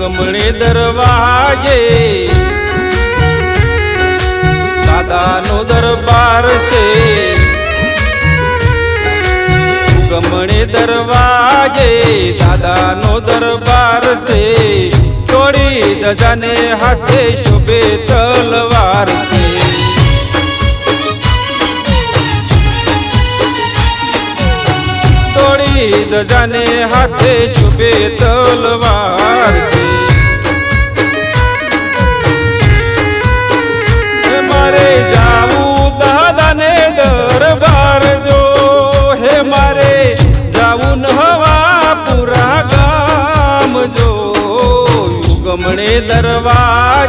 ઉગમણે દરવાજે. દાદાનો દરબાર છે. ગમણે દરવાજે દાદાનો દરબાર છે. તોડી દજાને હાથે શોભે તલવાર છે. દજાને હાથે શુભે તલવાર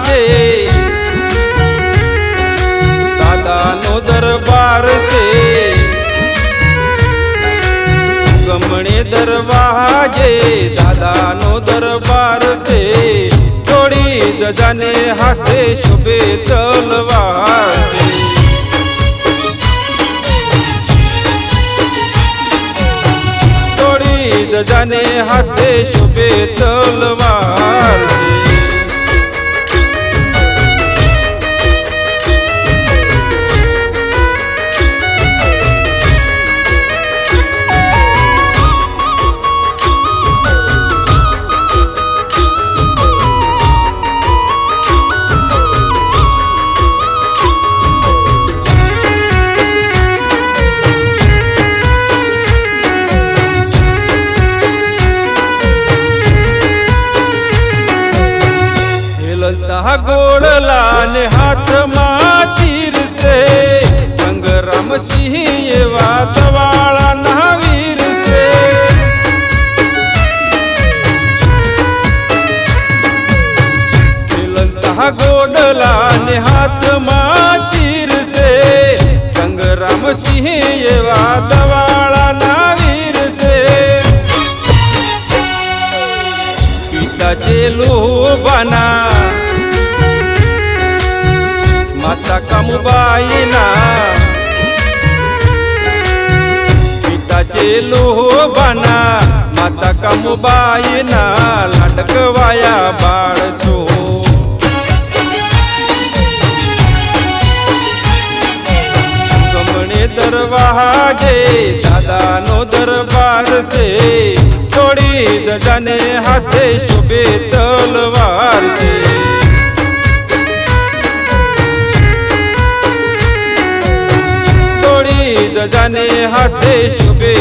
દરવાજે દાદાનો દરબાર છે. ગમણે દરવાજે દાદાનો દરબાર છે. થોડી દજાને હાથે શુભે તલવાર છે. દજાને હાથે શુભે તલવાર હેલતા ગોળલા ને હાથમાં તીર છે ગંગરામ સિંહ એવા તવાળા ના વીર છે હેલતા ગોળલા ને હાથમાં તીર છે ગંગરામ સિંહ એવા તવાળા કમુબાઈના પિતા ચેલુબાના માતા કમુબાઈના, લાડકવાયા બાળ છો. દરવાજે દાદાનો દરબાર છે. થોડી દજાને હાથે શુભે તલવાર છે. થોડી દજાને હાથે શુભે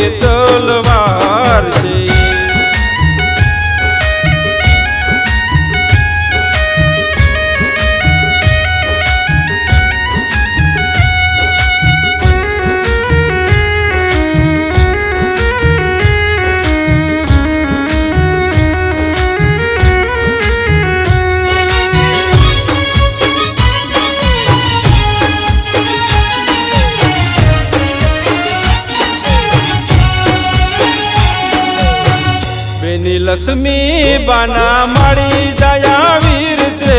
લક્ષ્મી બાના માળી દયા વીર છે.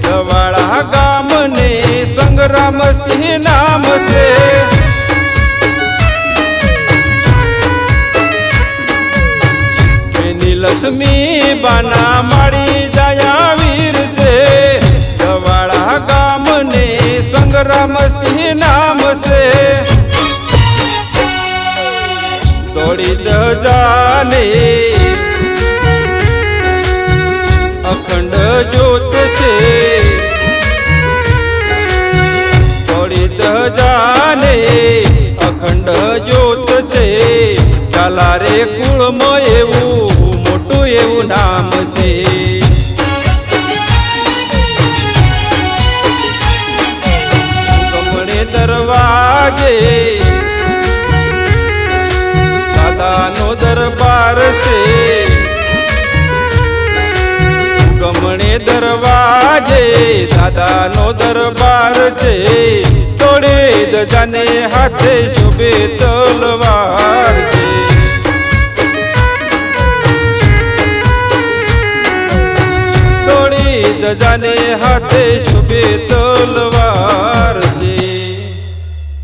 ધવાળા ગામને સંગ્રામ સિંહ નામ છે. લક્ષ્મી બાના માળી દયા વીર છે. ધવાળા ગામને સંગ્રામ સિંહ નામ છે. તોડી દજાને અખંડ જ્યોત છે. ચાલા રે કુળમાં એવું, મોટું એવું નામ છે. કમણે દરવાજે દાદાનો દરબાર છે. ગમણે દરવાજે દાદાનો દરબાર છે. તોડે દજાને હાથે શુભે તલવાર છે. તોડી દજાને હાથે